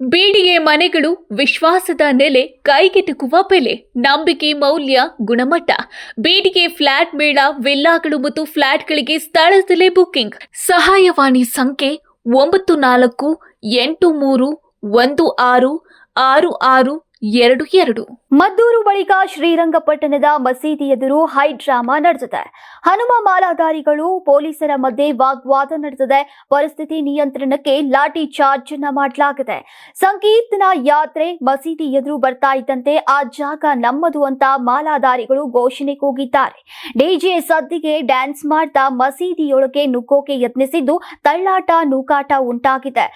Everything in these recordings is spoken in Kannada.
ಬೀಡಿಗೆ ಮನೆಗಳು ವಿಶ್ವಾಸದ ನೆಲೆ ಕೈಗೆಟುಕುವ ಬೆಲೆ, ನಂಬಿಕೆ, ಮೌಲ್ಯ, ಗುಣಮಟ್ಟ. ಬೀಡಿಗೆ ಫ್ಲಾಟ್ ಮೇಳ, ವಿಲ್ಲಾಗಳು ಮತ್ತು ಫ್ಲಾಟ್ಗಳಿಗೆ ಸ್ಥಳದಲ್ಲೇ ಬುಕ್ಕಿಂಗ್ ಸಹಾಯವಾಣಿ ಸಂಖ್ಯೆ ಒಂಬತ್ತು ನಾಲ್ಕು ಎಂಟು ಮೂರು ಒಂದು ಆರು ಆರು ಆರು ಎರಡು ಎರಡು. ಮದ್ದೂರು ಬಳಿಕ ಶ್ರೀರಂಗಪಟ್ಟಣದ ಮಸೀದಿ ಎದುರು ಹೈ ಡ್ರಾಮಾ ನಡೆದಿದೆ. ಹನುಮ ಮಾಲಾಧಾರಿಗಳು ಪೊಲೀಸರ ಮಧ್ಯೆ ವಾಗ್ವಾದ ನಡೆದಿದೆ. ಪರಿಸ್ಥಿತಿ ನಿಯಂತ್ರಣಕ್ಕೆ ಲಾಠಿ ಚಾರ್ಜ್ ಅನ್ನ ಮಾಡಲಾಗಿದೆ. ಸಂಕೀರ್ತನ ಯಾತ್ರೆ ಮಸೀದಿ ಎದುರು ಬರ್ತಾ ಇದ್ದಂತೆ ಆ ಜಾಗ ನಮ್ಮದು ಅಂತ ಮಾಲಾಧಾರಿಗಳು ಘೋಷಣೆ ಕೂಗಿದ್ದಾರೆ. ಡಿಜೆ ಸದ್ದಿಗೆ ಡ್ಯಾನ್ಸ್ ಮಾಡ್ತಾ ಮಸೀದಿಯೊಳಗೆ ನುಗ್ಗೋಕೆ ಯತ್ನಿಸಿದ್ದು ತಳ್ಳಾಟ ನೂಕಾಟ ಉಂಟಾಗಿದೆ.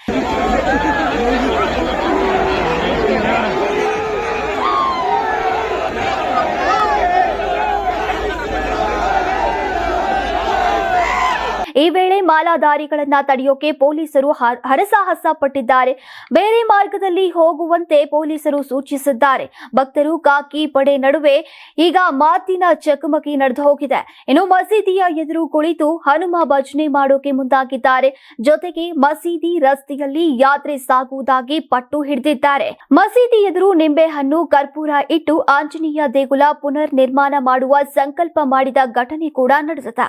ಈ ವೇಳೆ ಮಾಲಾಧಾರಿಗಳನ್ನ ತಡೆಯೋಕೆ ಪೊಲೀಸರು ಹರಸಾಹಸ ಪಟ್ಟಿದ್ದಾರೆ. ಬೇರೆ ಮಾರ್ಗದಲ್ಲಿ ಹೋಗುವಂತೆ ಪೊಲೀಸರು ಸೂಚಿಸಿದ್ದಾರೆ. ಭಕ್ತರು ಕಾಕಿ ಪಡೆ ನಡುವೆ ಈಗ ಮಾತಿನ ಚಕಮಕಿ ನಡೆದು ಹೋಗಿದೆ. ಇನ್ನು ಮಸೀದಿಯ ಎದುರು ಕುಳಿತು ಹನುಮ ಭಜನೆ ಮಾಡೋಕೆ ಮುಂದಾಗಿದ್ದಾರೆ. ಜೊತೆಗೆ ಮಸೀದಿ ರಸ್ತೆಯಲ್ಲಿ ಯಾತ್ರೆ ಸಾಗುವುದಾಗಿ ಪಟ್ಟು ಹಿಡಿದಿದ್ದಾರೆ. ಮಸೀದಿ ಎದುರು ನಿಂಬೆಹಣ್ಣು, ಕರ್ಪೂರ ಇಟ್ಟು ಆಂಜನೇಯ ದೇಗುಲ ಪುನರ್ ನಿರ್ಮಾಣ ಮಾಡುವ ಸಂಕಲ್ಪ ಮಾಡಿದ ಘಟನೆ ಕೂಡ ನಡೆದಿದೆ.